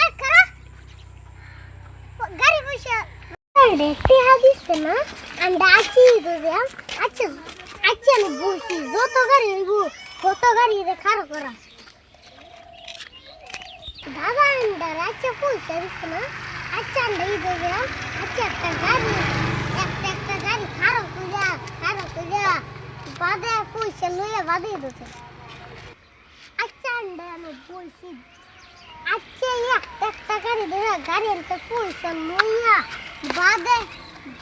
এই কারা গাড়ি পুষে দেখতে হাদিছে না আন্ডা আছি হয়ে আচ্ছা আচ্ছা আমি বসি যত গাড়ি হইব কত গাড়ি রে খারাপ করা দাদা আন্ডার আচ্ছা পুষে দিছে না আচ্ছা আন্ডা ঈদ হয়ে আচ্ছা একটা গাড়ি একটা একটা গাড়ি খারাপ কইরা খারাপ কইরা বাদে পয়সা বাদে দিতে আচ্ছা আন্ডা আমি বলছি আচ্ছা একটা একটা গাড়ি ধরে গাড়ি আনতে পয়সা লইয়া বাদে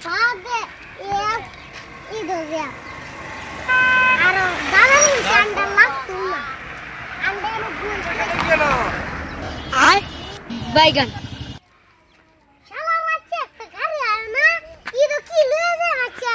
বাদে এক ঈদ হইয়া আর দাদা নিচে আন্ডা লাগতো না। আন্ডা আমি বলছি বাইগান শালা বাচ্চা একটা গাড়ি আর না ঈদ কি লইয়া যায় বাচ্চা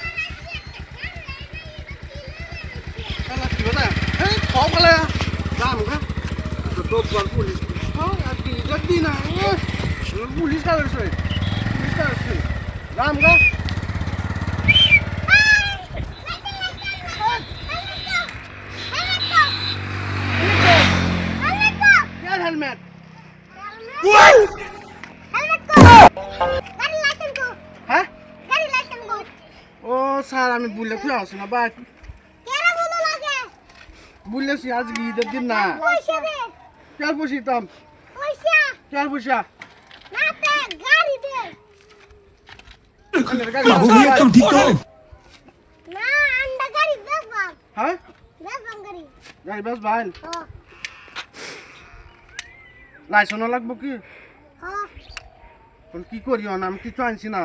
বল পুলিশ যদি না পুলিশ কাজ পুলিশ কাজ রাম গাছ helmet. Wow! Helmet স্যার আমি বুলে খুলে আসি না বাট আজ গিয়ে দিন না তেল পুষিতাম তেল পুষা লাইসেন্স লাগবো কি? কি করি আমি কিছু আনছি না।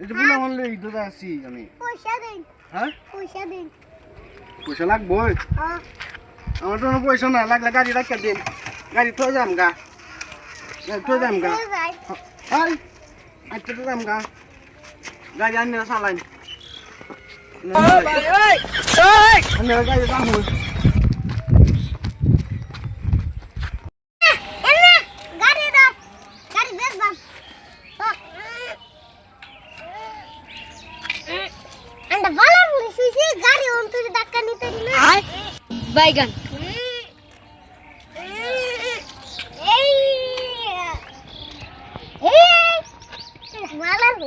এই যে বলে আমার ইদুর আছি আমি। পয়সা দিন। হ্যাঁ? পয়সা দিন। পয়সা লাগবো আমার তো পয়সা না লাগলে গাড়ি রাখতে দিন। গাড়ি থয়ে যাম গা গাড়ি থয়ে যাম গা হাই আচ্ছা তো যাম গা গাড়ি আনি চালাইন গাড়ি যাম এনে গাড়ি দাও গাড়ি বেশ দাও আন্ডা ভালো করে শুইছি গাড়ি অন্তরে ধাক্কা নিতে দিলে আর বাইগান এই এই ভালো করে শুইছি এই খারা খারা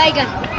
weigern.